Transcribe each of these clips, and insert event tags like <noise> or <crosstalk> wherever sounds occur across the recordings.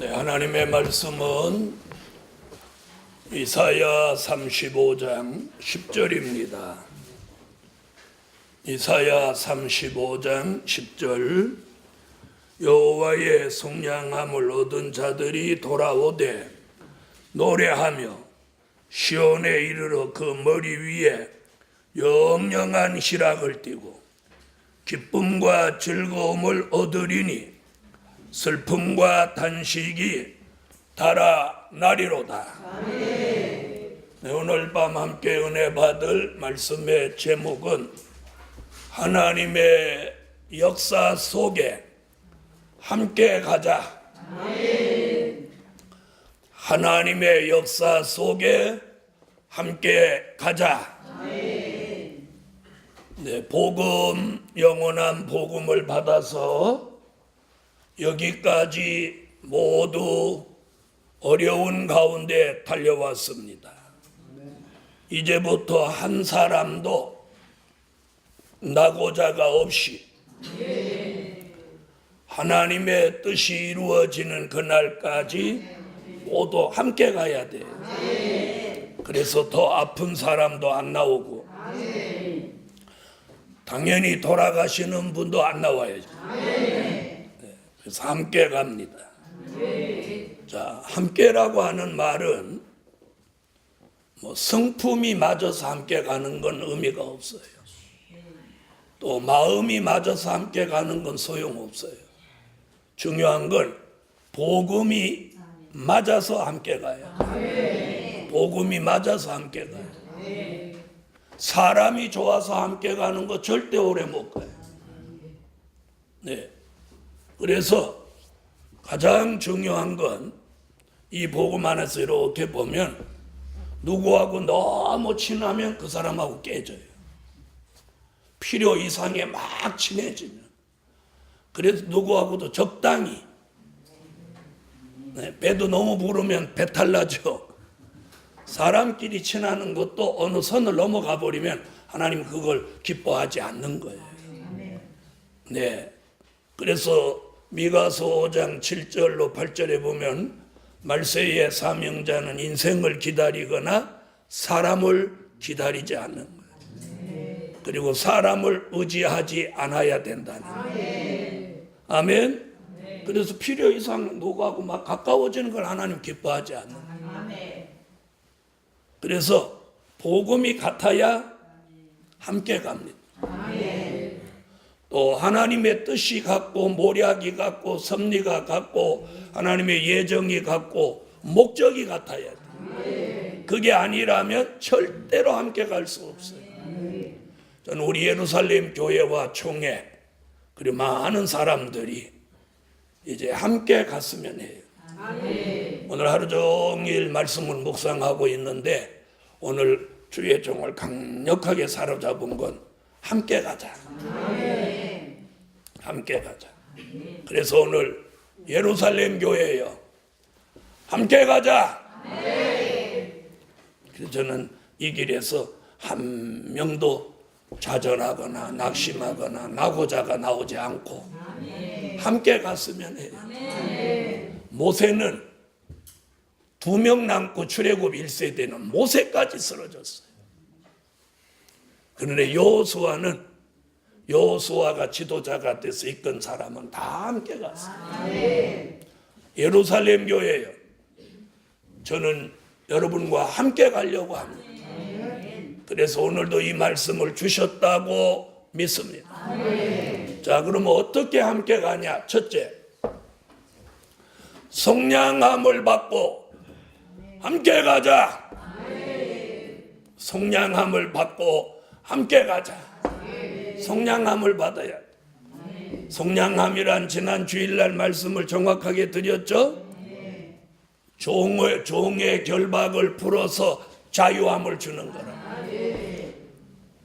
네, 하나님의 말씀은 이사야 35장 10절입니다. 이사야 35장 10절 여호와의 속량함을 얻은 자들이 돌아오되 노래하며 시온에 이르러 그 머리 위에 영영한 희락을 띠고 기쁨과 즐거움을 얻으리니 슬픔과 단식이 달아나리로다. 네, 오늘 밤 함께 은혜 받을 말씀의 제목은 하나님의 역사 속에 함께 가자. 하나님의 역사 속에 함께 가자. 네, 복음, 영원한 복음을 받아서 여기까지 모두 어려운 가운데 달려왔습니다. 이제부터 한 사람도 나고자가 없이 하나님의 뜻이 이루어지는 그날까지 모두 함께 가야 돼요. 그래서 더 아픈 사람도 안 나오고 당연히 돌아가시는 분도 안 나와야죠. 그래서 함께 갑니다. 자, 함께라고 하는 말은 뭐 성품이 맞아서 함께 가는 건 의미가 없어요. 또 마음이 맞아서 함께 가는 건 소용없어요. 중요한 건 복음이 맞아서 함께 가요. 복음이 맞아서 함께 가요. 사람이 좋아서 함께 가는 거 절대 오래 못 가요. 네. 그래서 가장 중요한 건 이 복음 안에서 이렇게 보면 누구하고 너무 친하면 그 사람하고 깨져요. 필요 이상에 막 친해지면. 그래서 누구하고도 적당히. 네, 배도 너무 부르면 배탈 나죠. 사람끼리 친하는 것도 어느 선을 넘어가 버리면 하나님 그걸 기뻐하지 않는 거예요. 네. 그래서 미가서 5장 7절로 8절에 보면 말세의 사명자는 인생을 기다리거나 사람을 기다리지 않는 거예요. 그리고 사람을 의지하지 않아야 된다는 거예요. 아멘. 그래서 필요 이상 누구하고 막 가까워지는 걸 하나님 기뻐하지 않는 거예요. 그래서 복음이 같아야 함께 갑니다. 또 하나님의 뜻이 같고 모략이 같고 섭리가 같고 하나님의 예정이 같고 목적이 같아야 돼. 그게 아니라면 절대로 함께 갈 수 없어요. 저는 우리 예루살렘 교회와 총회 그리고 많은 사람들이 이제 함께 갔으면 해요. 오늘 하루 종일 말씀을 묵상하고 있는데 오늘 주의 종을 강력하게 사로잡은 건 함께 가자. 함께 가자. 그래서 오늘 예루살렘 교회요. 함께 가자. 그래서 저는 이 길에서 한 명도 좌절하거나 낙심하거나 나고자가 나오지 않고 함께 갔으면 해요. 모세는 두 명 남고 출애굽 1세대는 모세까지 쓰러졌어요. 그런데 여호수아는 여호수아가 지도자가 돼서 이끈 사람은 다 함께 갔어요. 예루살렘 교회요. 저는 여러분과 함께 가려고 합니다. 그래서 오늘도 이 말씀을 주셨다고 믿습니다. 자, 그러면 어떻게 함께 가냐? 첫째, 성량함을 받고 함께 가자. 성량함을 받고 함께 가자. 성량함을 받아야 돼. 성량함이란 지난 주일날 말씀을 정확하게 드렸죠? 종의, 종의 결박을 풀어서 자유함을 주는 거라.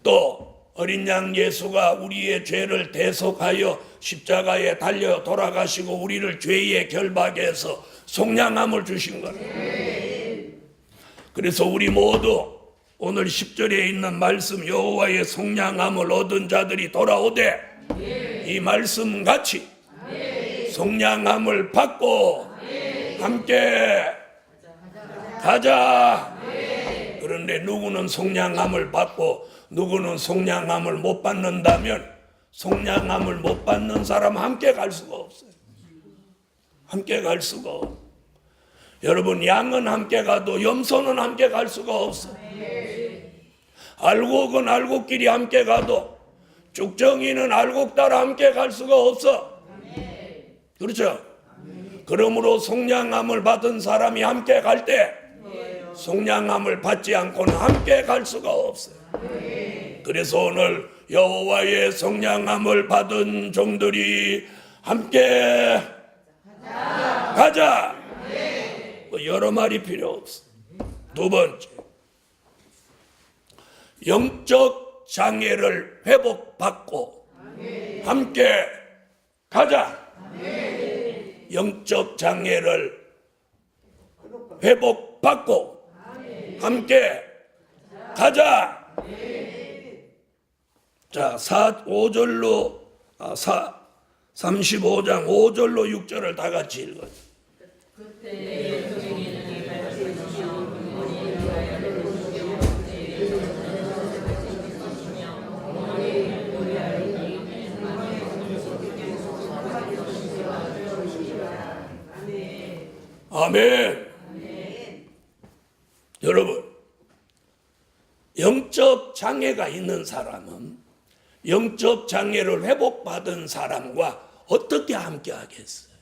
또 어린 양 예수가 우리의 죄를 대속하여 십자가에 달려 돌아가시고 우리를 죄의 결박에서 속량함을 주신 거라. 그래서 우리 모두 오늘 10절에 있는 말씀 여호와의 속량함을 얻은 자들이 돌아오되 이 말씀 같이 속량함을 받고 함께 가자. 그런데 누구는 속량함을 받고 누구는 속량함을 못 받는다면 속량함을 못 받는 사람 함께 갈 수가 없어요. 함께 갈 수가 없어. 여러분 양은 함께 가도 염소는 함께 갈 수가 없어. 알곡은 알곡끼리 함께 가도 죽정이는 알곡 따라 함께 갈 수가 없어. 그렇죠? 그러므로 속량함을 받은 사람이 함께 갈 때 속량함을 받지 않고는 함께 갈 수가 없어요. 그래서 오늘 여호와의 속량함을 받은 종들이 함께 가자. 뭐 여러 말이 필요 없어. 두 번째, 영적 장애를 회복받고 함께 가자. 영적 장애를 회복받고 함께 가자. 자, 4, 5절로 아, 4, 35장 5절로 6절을 다 같이 읽어요. 아멘. 여러분, 영적 장애가 있는 사람은 영적 장애를 회복받은 사람과 어떻게 함께 하겠어요?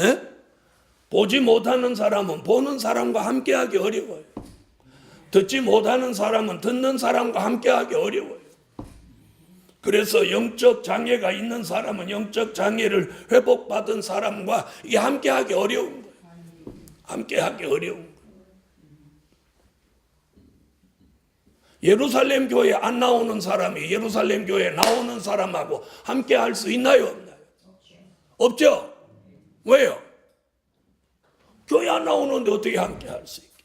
에? 보지 못하는 사람은 보는 사람과 함께 하기 어려워요. 듣지 못하는 사람은 듣는 사람과 함께 하기 어려워요. 그래서 영적 장애가 있는 사람은 영적 장애를 회복받은 사람과 이 함께 하기 어려운. 함께 하기 어려운 거예요. 예루살렘 교회 안 나오는 사람이 예루살렘 교회 나오는 사람하고 함께 할 수 있나요? 없나요? 없죠? 왜요? 교회 안 나오는데 어떻게 함께 할 수 있게?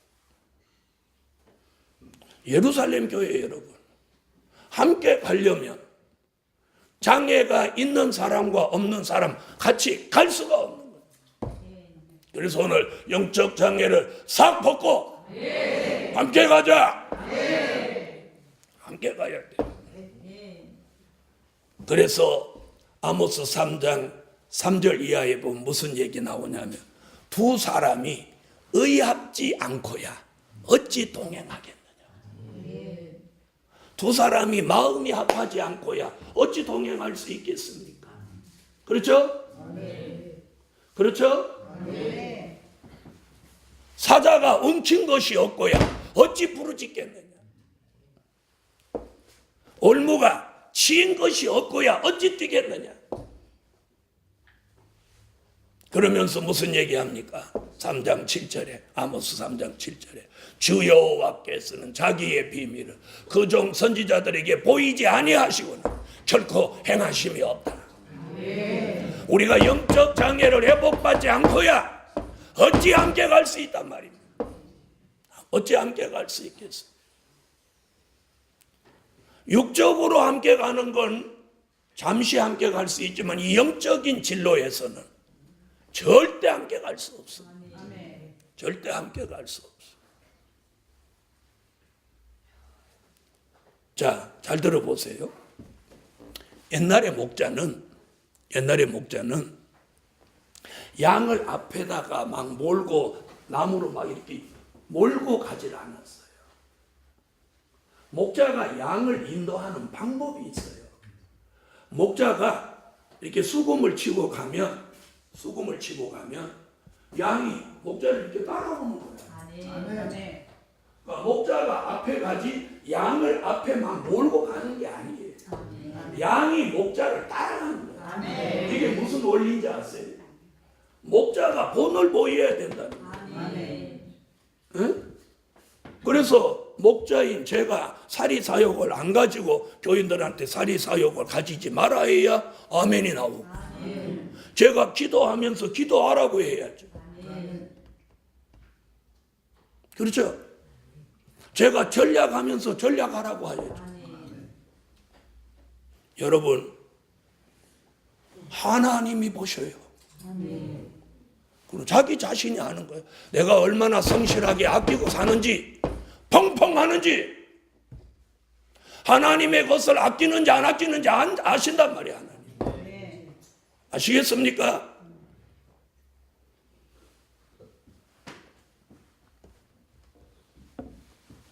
예루살렘 교회 여러분, 함께 가려면 장애가 있는 사람과 없는 사람 같이 갈 수가 거예요. 그래서 오늘 영적 장애를 싹 벗고 함께 가자. 함께 가야 돼. 그래서 아모스 3장 3절 이하에 보면 무슨 얘기 나오냐면 두 사람이 의합지 않고야 어찌 동행하겠느냐. 두 사람이 마음이 합하지 않고야 어찌 동행할 수 있겠습니까? 그렇죠? 그렇죠? 사자가 엉킨 것이 없고야 어찌 부르짖겠느냐. 올무가 치인 것이 없고야 어찌 뛰겠느냐. 그러면서 무슨 얘기합니까? 3장 7절에 아모스 3장 7절에 주 여호와께서는 자기의 비밀을 그 종 선지자들에게 보이지 아니하시고는 결코 행하심이 없다. 우리가 영적 장애를 회복받지 않고야 어찌 함께 갈 수 있단 말입니다. 어찌 함께 갈 수 있겠어? 육적으로 함께 가는 건 잠시 함께 갈 수 있지만 이 영적인 진로에서는 절대 함께 갈 수 없어. 절대 함께 갈 수 없어. 자, 잘 들어보세요. 옛날의 목자는 옛날의 목자는 양을 앞에다가 막 몰고 나무로 막 이렇게 몰고 가질 않았어요. 목자가 양을 인도하는 방법이 있어요. 목자가 이렇게 수금을 치고 가면 수금을 치고 가면 양이 목자를 이렇게 따라오는 거예요. 그러니까 목자가 앞에 가지 양을 앞에 막 몰고 가는 게 아니에요. 양이 목자를 따라 거예요. 이게 무슨 원리인지 아세요? 목자가 본을 보여야 된다는 거예요. 응? 그래서 목자인 제가 사리 사욕을 안 가지고 교인들한테 사리 사욕을 가지지 말아 해야 아멘이 나오고 제가 기도하면서 기도하라고 해야죠. 그렇죠? 제가 전략하면서 전략하라고 하야죠. 여러분 하나님이 보셔요. 그럼 자기 자신이 아는 거예요. 내가 얼마나 성실하게 아끼고 사는지, 펑펑 하는지, 하나님의 것을 아끼는지 안 아끼는지 안- 아신단 말이야, 하나님. 아시겠습니까?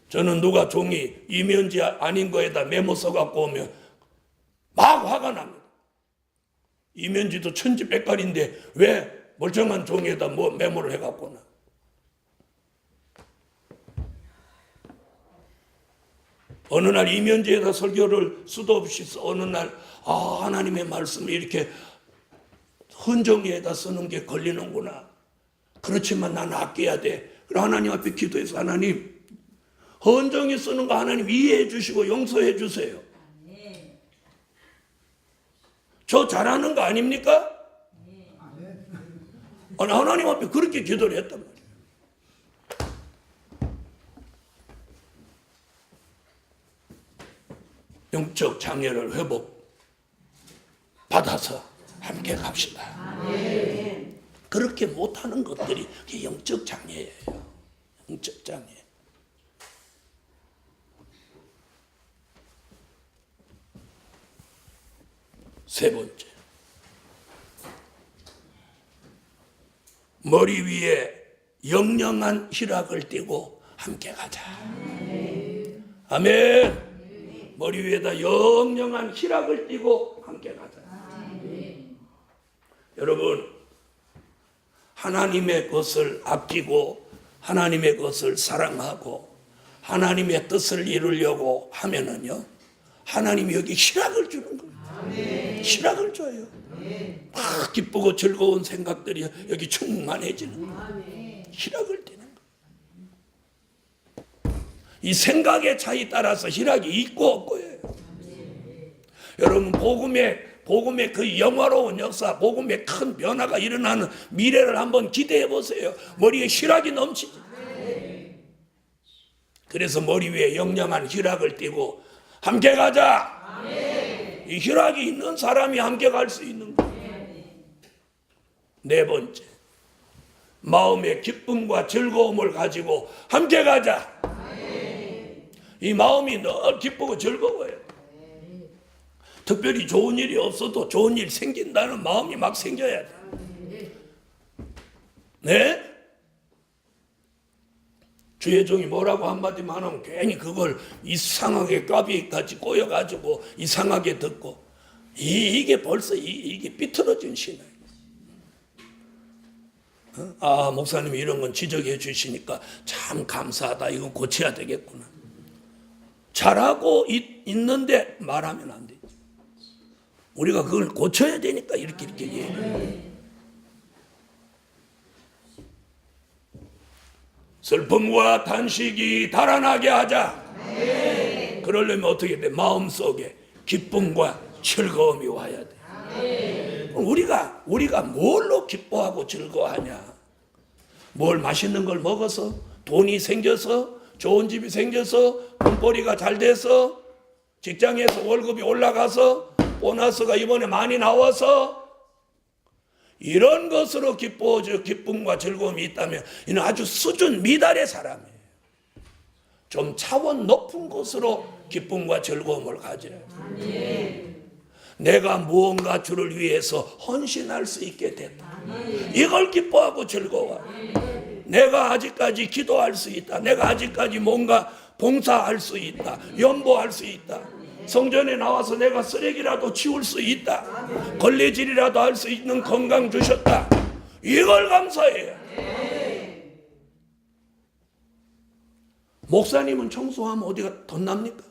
저는 누가 종이 이면지 아닌 거에다 메모 써갖고 오면 막 화가 납니다. 이면지도 천지백갈인데 왜 멀쩡한 종이에다 뭐 메모를 해갖고 나. 어느 날 이면지에다 설교를 수도 없이 써 어느 날 아, 하나님의 말씀을 이렇게 헌정에다 쓰는 게 걸리는구나. 그렇지만 난 아껴야 돼. 그래 하나님 앞에 기도해서 하나님 헌정에 쓰는 거 하나님 이해해 주시고 용서해 주세요. 저 잘하는 거 아닙니까? 아니, 하나님 앞에 그렇게 기도를 했단 말이에요. 영적 장애를 회복 받아서 함께 갑시다. 그렇게 못하는 것들이 영적 장애예요. 영적 장애. 세 번째. 머리 위에 영영한 희락을 띠고 함께 가자. 아멘. 머리 위에다 영영한 희락을 띠고 함께 가자. 여러분, 하나님의 것을 아끼고 하나님의 것을 사랑하고 하나님의 뜻을 이루려고 하면은요, 하나님이 여기 희락을 주는 거예요. 희락을 줘요. 막 기쁘고 즐거운 생각들이 여기 충만해지는 거예요. 희락을 띠는 거예요. 이 생각의 차이 따라서 희락이 있고 없고예요. 여러분 복음의 복음의 그 영화로운 역사, 복음의 큰 변화가 일어나는 미래를 한번 기대해 보세요. 머리에 희락이 넘치죠. 그래서 머리 위에 영영한 희락을 띠고 함께 가자. 이 희락이 있는 사람이 함께 갈 수 있는 거예요. 네 번째, 마음의 기쁨과 즐거움을 가지고 함께 가자. 이 마음이 늘 기쁘고 즐거워요. 특별히 좋은 일이 없어도 좋은 일 생긴다는 마음이 막 생겨야 돼. 네? 주의 종이 뭐라고 한마디만 하면 괜히 그걸 이상하게 꽈비같이 꼬여가지고 이상하게 듣고 이, 게 벌써 이, 이게 삐뚤어진 신앙. 어? 아 목사님이 이런 건 지적해 주시니까 참 감사하다. 이건 고쳐야 되겠구나. 잘하고 있, 있는데 말하면 안 돼. 우리가 그걸 고쳐야 되니까 이렇게 이렇게 얘기해. 슬픔과 단식이 달아나게 하자. 그러려면 어떻게 돼? 마음속에 기쁨과 즐거움이 와야 돼. 그럼 우리가 우리가 뭘로 기뻐하고 즐거워하냐? 뭘 맛있는 걸 먹어서 돈이 생겨서 좋은 집이 생겨서 돈벌이가 잘 돼서 직장에서 월급이 올라가서 보너스가 이번에 많이 나와서 이런 것으로 기뻐져 기쁨과 즐거움이 있다면 이는 아주 수준 미달의 사람이에요. 좀 차원 높은 것으로 기쁨과 즐거움을 가져야 돼. 내가 무언가 주를 위해서 헌신할 수 있게 됐다. 이걸 기뻐하고 즐거워. 내가 아직까지 기도할 수 있다. 내가 아직까지 뭔가 봉사할 수 있다. 연보할 수 있다. 성전에 나와서 내가 쓰레기라도 치울 수 있다. 걸레질이라도 할 수 있는 건강 주셨다. 이걸 감사해요. 목사님은 청소하면 어디가 덧납니까?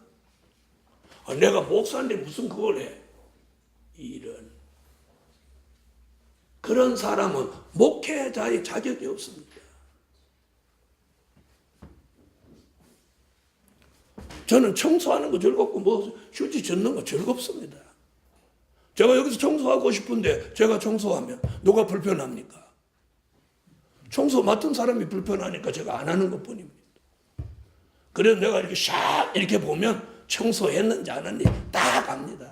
아, 내가 목사인데 무슨 그걸 해? 이런. 그런 사람은 목회자의 자격이 없습니다. 저는 청소하는 거 즐겁고 뭐 휴지 젓는 거 즐겁습니다. 제가 여기서 청소하고 싶은데 제가 청소하면 누가 불편합니까? 청소 맡은 사람이 불편하니까 제가 안 하는 것 뿐입니다. 그래서 내가 이렇게 샥 이렇게 보면 청소했는지 안 했는지 딱 압니다.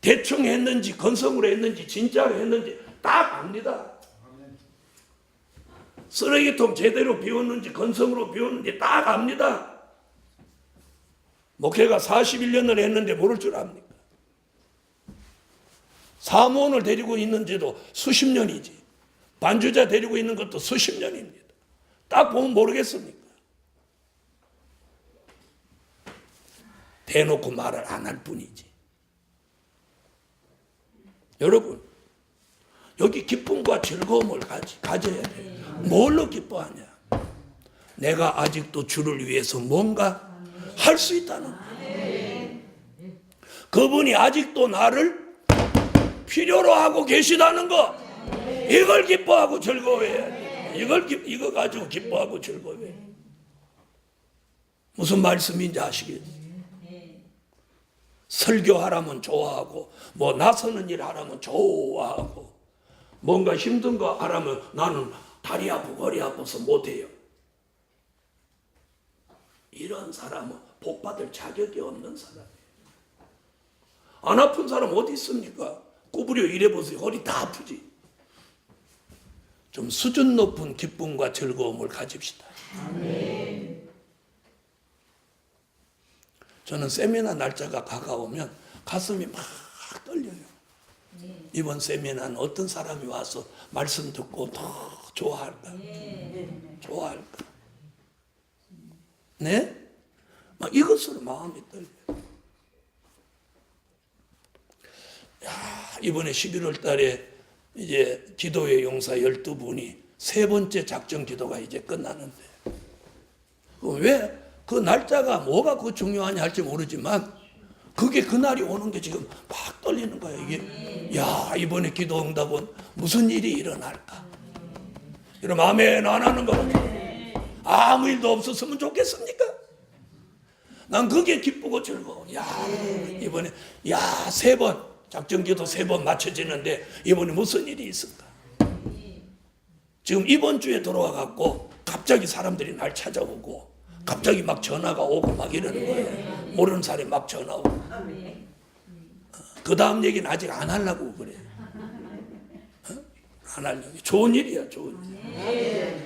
대충 했는지 건성으로 했는지 진짜로 했는지 딱 압니다. 쓰레기통 제대로 비웠는지 건성으로 비웠는지 딱 압니다. 목회가 41년을 했는데 모를 줄 압니까? 사무원을 데리고 있는지도 수십 년이지. 반주자 데리고 있는 것도 수십 년입니다. 딱 보면 모르겠습니까? 대놓고 말을 안 할 뿐이지. 여러분, 여기 기쁨과 즐거움을 가지, 가져야 돼. 뭘로 기뻐하냐? 내가 아직도 주를 위해서 뭔가 할 수 있다는 거. 그분이 아직도 나를 필요로 하고 계시다는 거. 이걸 기뻐하고 즐거워해야 돼. 이걸 기, 이거 가지고 기뻐하고 즐거워해. 무슨 말씀인지 아시겠죠? 설교하라면 좋아하고 뭐 나서는 일 하라면 좋아하고 뭔가 힘든 거 하라면 나는 다리 아프고 허리 아파서 못해요. 이런 사람은 복 받을 자격이 없는 사람이에요. 안 아픈 사람 어디 있습니까? 구부려 일해보세요. 허리 다 아프지. 좀 수준 높은 기쁨과 즐거움을 가집시다. 저는 세미나 날짜가 가까우면 가슴이 막 떨려요. 이번 세미나는 어떤 사람이 와서 말씀 듣고 더 좋아할까? 좋아할까? 네? 막 이것으로 마음이 떨려요. 야, 이번에 11월 달에 이제 기도의 용사 12분이 세 번째 작전 기도가 이제 끝나는데 왜 그 날짜가 뭐가 그 중요하냐 할지 모르지만 그게 그날이 오는 게 지금 막 떨리는 거예요. 이게 야 이번에 기도 응답은 무슨 일이 일어날까? 이런 아멘 안 하는 거 아무 일도 없었으면 좋겠습니까? 난 그게 기쁘고 즐거워. 야 이번에 야 세 번 작전 기도 세 번 맞춰지는데 이번에 무슨 일이 있을까? 지금 이번 주에 들어와 갖고 갑자기 사람들이 날 찾아오고 갑자기 막 전화가 오고 막 이러는 거예요. 모르는 사람이 막 전화 오고. 그 다음 얘기는 아직 안 하려고 그래. 어? 안 하려고. 좋은 일이야, 좋은 일.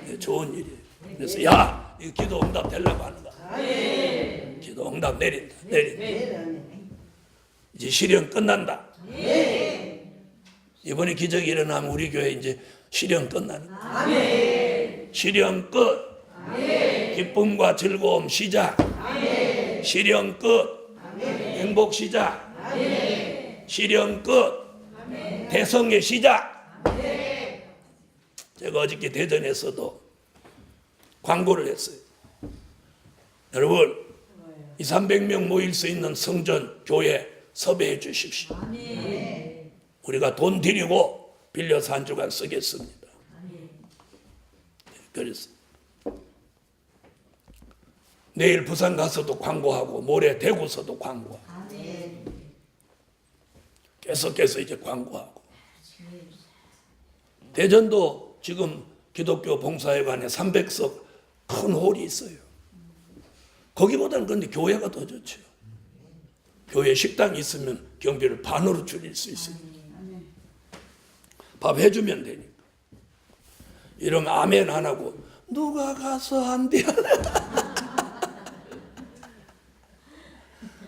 네, 좋은 일이에요. 그래서 야, 이거 기도 응답 되려고 하는 거야. 기도 응답 내린다, 내린다. 이제 실현 끝난다. 이번에 기적이 일어나면 우리 교회 이제 실현 끝나는 거야. 실현 끝. 기쁨과 즐거움 시작. 실현 끝. 행복 시작. 실현 끝. 대성의 시작. 제가 어저께 대전에서도 광고를 했어요. 여러분, 이 300명 모일 수 있는 성전 교회 섭외해 주십시오. 우리가 돈 드리고 빌려서 한 주간 쓰겠습니다. 그래서 내일 부산 가서도 광고하고 모레 대구서도 광고하고 계속해서 이제 광고하고 대전도 지금 기독교 봉사회관에 300석 큰 홀이 있어요. 거기보다는 근데 교회가 더 좋죠. 교회 식당이 있으면 경비를 반으로 줄일 수 있어요. 밥 해주면 되니까. 이러면 아멘 안 하고 누가 가서 한대 <laughs>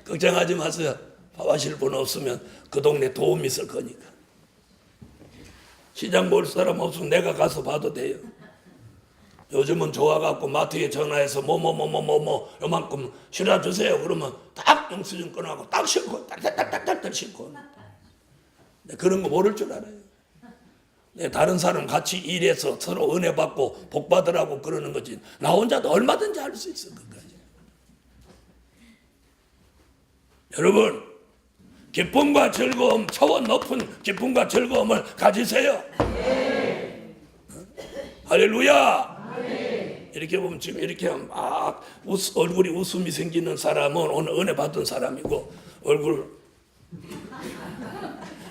걱정하지 마세요. 밥 하실 분 없으면 그 동네 도움 있을 거니까. 시장 볼 사람 없으면 내가 가서 봐도 돼요. 요즘은 좋아갖고 마트에 전화해서 뭐 뭐 뭐 뭐 뭐뭐 요만큼 실어 주세요. 그러면 딱 영수증 끊어갖고 딱 싣고 딱딱딱딱딱 싣고. 네, 그런 거 모를 줄 알아요. 네, 다른 사람 같이 일해서 서로 은혜 받고 복 받으라고 그러는 거지. 나 혼자도 얼마든지 할 수 있어 그까지. 여러분 기쁨과 즐거움 차원 높은 기쁨과 즐거움을 가지세요. 할렐루야. 이렇게 보면 지금 이렇게 막 웃, 얼굴이 웃음이 생기는 사람은 오늘 은혜 받은 사람이고 얼굴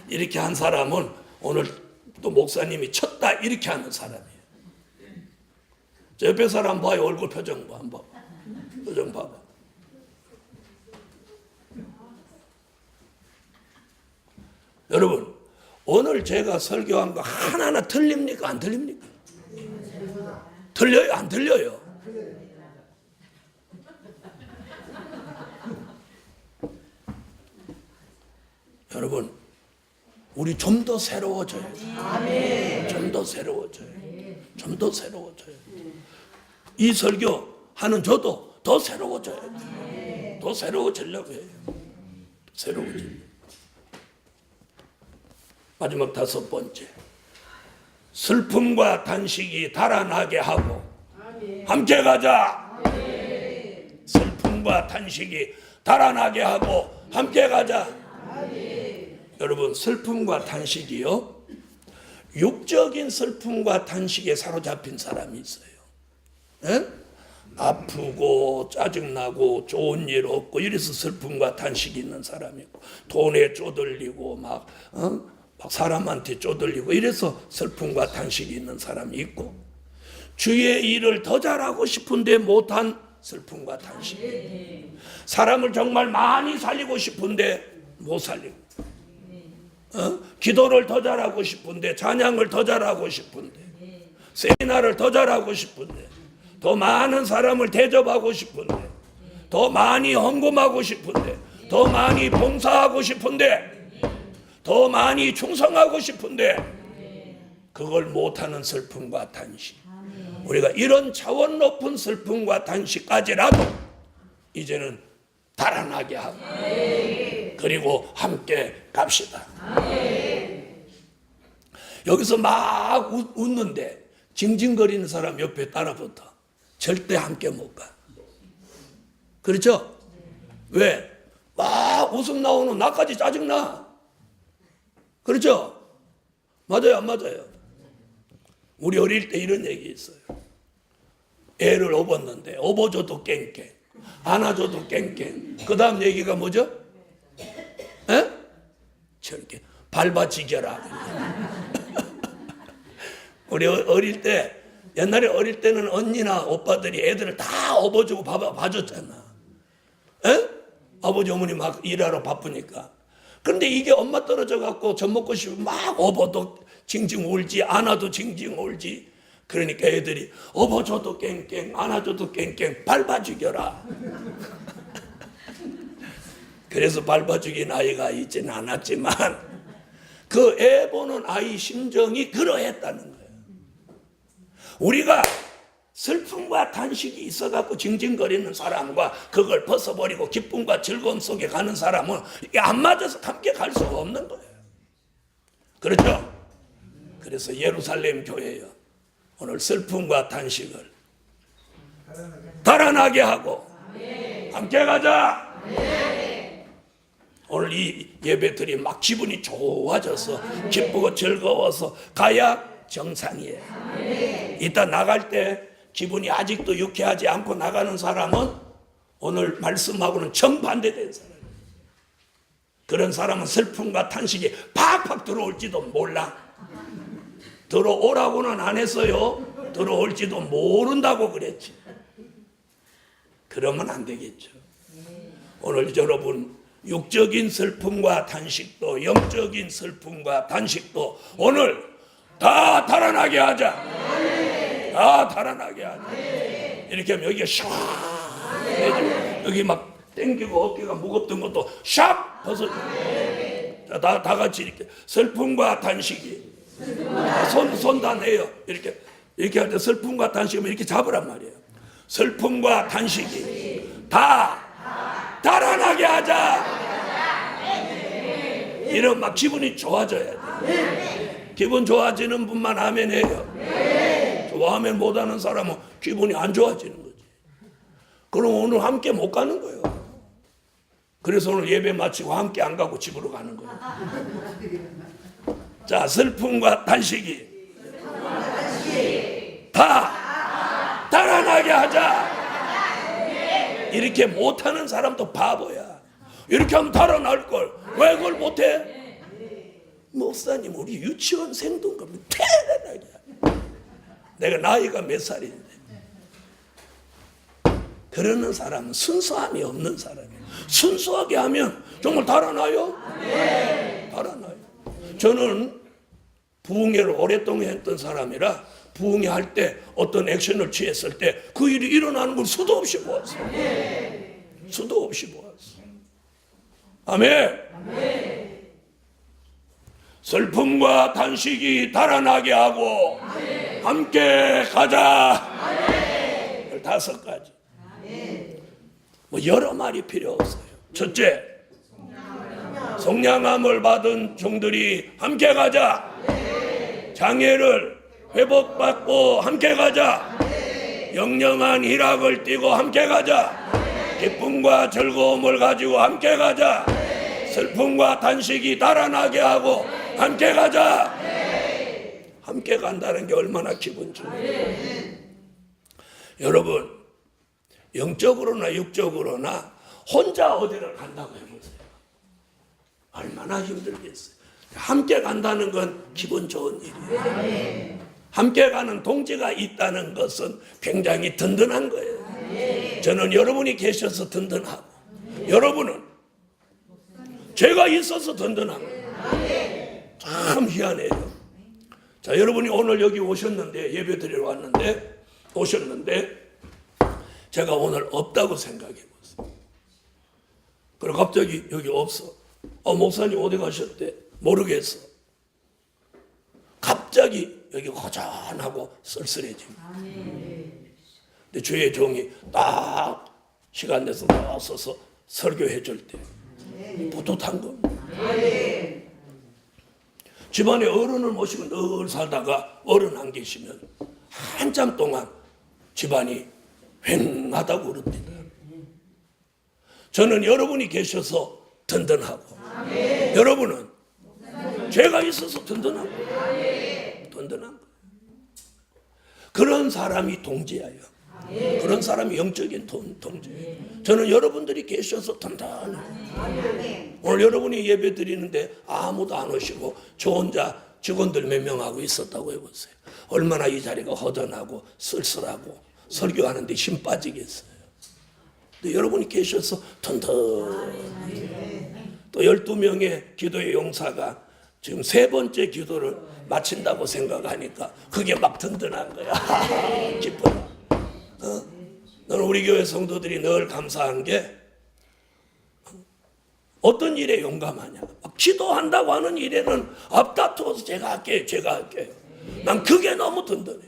이렇게 한 사람은 오늘 또 목사님이 쳤다 이렇게 하는 사람이에요. 저 옆에 사람 봐요 얼굴 표정 봐 한번 표정 봐봐. 여러분 오늘 제가 설교한 거 하나하나 틀립니까 안 틀립니까? 들려요? 안 들려요? 여러분, 우리 좀 더 새로워져요. 좀 더 새로워져요. 좀 더 새로워져요. 이 설교 하는 저도 더 새로워져야 돼요. 더 새로워지려고 해요. 새로워져. 마지막 다섯 번째. 슬픔과 단식이 달아나게 하고 함께 가자. 슬픔과 단식이 달아나게 하고 함께 가자. 여러분 슬픔과 단식이요. 육적인 슬픔과 단식에 사로잡힌 사람이 있어요. 예? 아프고 짜증나고 좋은 일 없고 이래서 슬픔과 단식이 있는 사람이 있고 돈에 쪼들리고 막, 어? 막 사람한테 쪼들리고 이래서 슬픔과 단식이 있는 사람이 있고 주의 일을 더 잘하고 싶은데 못한 슬픔과 단식 사람을 정말 많이 살리고 싶은데 못 살리고 어? 기도를 더 잘하고 싶은데 찬양을 더 잘하고 싶은데 세미나를 더 잘하고 싶은데 더 많은 사람을 대접하고 싶은데 더 많이 헌금하고 싶은데 더 많이 봉사하고 싶은데 더 많이 충성하고 싶은데 그걸 못하는 슬픔과 단식 우리가 이런 차원 높은 슬픔과 단식까지라도 이제는 달아나게 하고 그리고 함께 갑시다. 여기서 막 웃, 웃는데 징징거리는 사람 옆에 따라붙어. 절대 함께 못 가. 그렇죠? 왜? 막 웃음 나오는 나까지 짜증나. 그렇죠? 맞아요, 안 맞아요? 우리 어릴 때 이런 얘기 있어요. 애를 업었는데, 업어줘도 깽깽, 안아줘도 깽깽. 그 다음 얘기가 뭐죠? 에? 저렇게 밟아지겨라. <laughs> 우리 어- 어릴 때 옛날에 어릴 때는 언니나 오빠들이 애들을 다 업어주고 봐, 봐줬잖아. 에? 아버지 어머니 막 일하러 바쁘니까. 그런데 이게 엄마 떨어져 갖고 젖 먹고 싶으면 막 업어도 징징 울지 안아도 징징 울지. 그러니까 애들이 업어줘도 깽깽 안아줘도 깽깽 밟아주겨라. <laughs> 그래서 밟아주긴 아이가 있지는 않았지만 그 애 보는 아이 심정이 그러했다는 거예요. 우리가 슬픔과 단식이 있어갖고 징징거리는 사람과 그걸 벗어버리고 기쁨과 즐거움 속에 가는 사람은 이게 안 맞아서 함께 갈 수가 없는 거예요. 그렇죠? 그래서 예루살렘 교회요. 오늘 슬픔과 단식을 달아나게 하고 함께 가자. 오늘 이 예배들이 막 기분이 좋아져서 기쁘고 즐거워서 가야 정상이에요. 이따 나갈 때 기분이 아직도 유쾌하지 않고 나가는 사람은 오늘 말씀하고는 정반대된 사람이에요. 그런 사람은 슬픔과 탄식이 팍팍 들어올지도 몰라. 들어오라고는 안 했어요. 들어올지도 모른다고 그랬지. 그러면 안 되겠죠. 오늘 여러분 육적인 슬픔과 단식도 영적인 슬픔과 단식도 오늘 다 달아나게 하자. 다 달아나게 하자. 이렇게 하면 여기가 샥 여기 막 땡기고 어깨가 무겁던 것도 샥 벗어져. 자, 다, 다 같이 이렇게 슬픔과 단식이 손, 손 다 내요. 이렇게 이렇게 할 때 슬픔과 단식이면 이렇게 잡으란 말이에요. 슬픔과 단식이 다 달아나게 하자. 이런 막 기분이 좋아져야 돼. 기분 좋아지는 분만 하면 해요. 좋아하면 못하는 사람은 기분이 안 좋아지는 거지. 그럼 오늘 함께 못 가는 거예요. 그래서 오늘 예배 마치고 함께 안 가고 집으로 가는 거예요. 자, 슬픔과 단식이 다 달아나게 하자. 이렇게 못하는 사람도 바보야. 이렇게 하면 달아날 걸. 왜 그걸 못해? 목사님, 우리 유치원 생동감 태어나게. 내가 나이가 몇 살인데. 그러는 사람은 순수함이 없는 사람이에요. 순수하게 하면 정말 달아나요? 달아나요. 저는 부흥회를 오랫동안 했던 사람이라 부흥회 할 때 어떤 액션을 취했을 때 그 일이 일어나는 걸 수도 없이 보았어요. 수도 없이 보았어요. 아멘. 슬픔과 단식이 달아나게 하고 함께 가자. 다섯 가지. 뭐 여러 말이 필요 없어요. 첫째, 성량함을 받은 종들이 함께 가자. 장애를 회복받고 함께 가자. 영영한 희락을 띠고 함께 가자. 기쁨과 즐거움을 가지고 함께 가자. 슬픔과 단식이 달아나게 하고 함께 가자. 함께 간다는 게 얼마나 기분 좋아요. 여러분, 영적으로나 육적으로나 혼자 어디를 간다고 해보세요. 얼마나 힘들겠어요. 함께 간다는 건 기분 좋은 일이에요. 함께 가는 동지가 있다는 것은 굉장히 든든한 거예요. 저는 여러분이 계셔서 든든하고, 여러분은 제가 있어서 든든한 거예요. 참 희한해요. 자, 여러분이 오늘 여기 오셨는데, 예배 드리러 왔는데, 오셨는데, 제가 오늘 없다고 생각해 보세요. 그리고 갑자기 여기 없어. 어, 목사님 어디 가셨대? 모르겠어. 갑자기 여기 허전하고 쓸쓸해집니다. 근데 주의 종이 딱 시간 내서 나와서 설교해 줄 때 뿌듯한 겁니다. 집안에 어른을 모시고 늘 살다가 어른 안 계시면 한참 동안 집안이 휑하다고 그럽니다. 저는 여러분이 계셔서 든든하고 여러분은 제가 있어서 든든하고 든든한 거예요. 그런 사람이 동지예요. 그런 사람이 영적인 동, 동지예요. 저는 여러분들이 계셔서 든든해요. 오늘 여러분이 예배 드리는데 아무도 안 오시고 저 혼자 직원들 몇 명하고 있었다고 해보세요. 얼마나 이 자리가 허전하고 쓸쓸하고 설교하는데 힘 빠지겠어요. 근데 여러분이 계셔서 든든. 또 12명의 기도의 용사가 지금 세 번째 기도를 마친다고 생각하니까 그게 막 든든한 거야. <laughs> 기뻐. 어? 너는 우리 교회 성도들이 늘 감사한 게 어떤 일에 용감하냐. 막 기도한다고 하는 일에는 앞다투어서 제가 할게요. 제가 할게요. 난 그게 너무 든든해.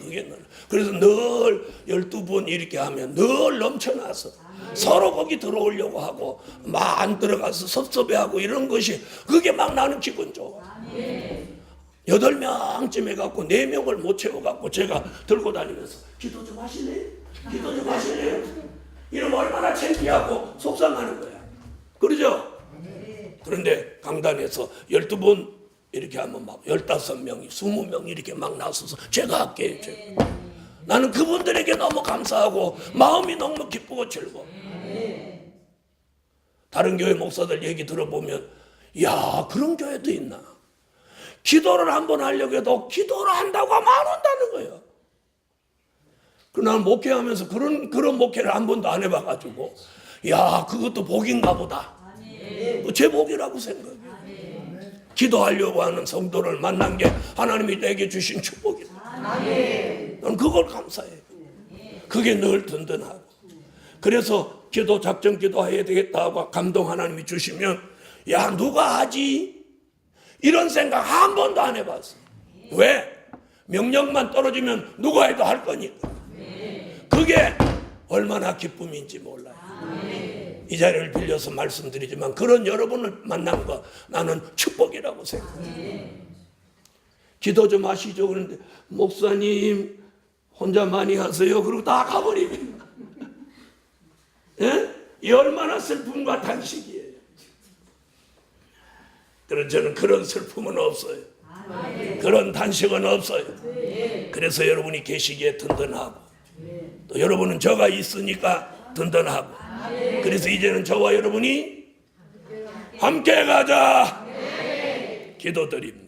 그게 늘. 그래서 늘 12분 이렇게 하면 늘 넘쳐나서 서로 거기 들어오려고 하고 막 안 들어가서 섭섭해하고 이런 것이 그게 막 나는 기분 좋아. 여덟 명쯤 해갖고 네 명을 못 채워갖고 제가 들고 다니면서 기도 좀 하실래요? 기도 좀 하실래요? 이러면 얼마나 창피하고 속상하는 거야. 그러죠? 그런데 강단에서 12분 이렇게 하면 막 15명이 20명 이렇게 막 나서서 제가 할게요. 제가. 나는 그분들에게 너무 감사하고 마음이 너무 기쁘고 즐거워. 다른 교회 목사들 얘기 들어보면 야 그런 교회도 있나. 기도를 한번 하려고 해도 기도를 한다고 하면 안 온다는 거예요. 그난 목회하면서 그런 그런 목회를 한 번도 안 해봐가지고 야 그것도 복인가 보다. 그제 복이라고 생각해요. 기도하려고 하는 성도를 만난 게 하나님이 내게 주신 축복이다. 난 그걸 감사해요. 그게 늘 든든하고. 그래서 기도 작전 기도해야 되겠다고 감동 하나님이 주시면 야 누가 하지? 이런 생각 한 번도 안 해봤어. 왜? 명령만 떨어지면 누가 해도 할 거니까. 그게 얼마나 기쁨인지 몰라요. 이 자리를 빌려서 말씀드리지만 그런 여러분을 만난 거 나는 축복이라고 생각해요. 기도 좀 하시죠. 그런데 목사님 혼자 많이 하세요. 그리고 다 가버리면 예? 이 얼마나 슬픔과 단식이에요. 그런 저는 그런 슬픔은 없어요. 그런 단식은 없어요. 그래서 여러분이 계시기에 든든하고 또 여러분은 저가 있으니까 든든하고 그래서 이제는 저와 여러분이 함께 가자 기도드립니다.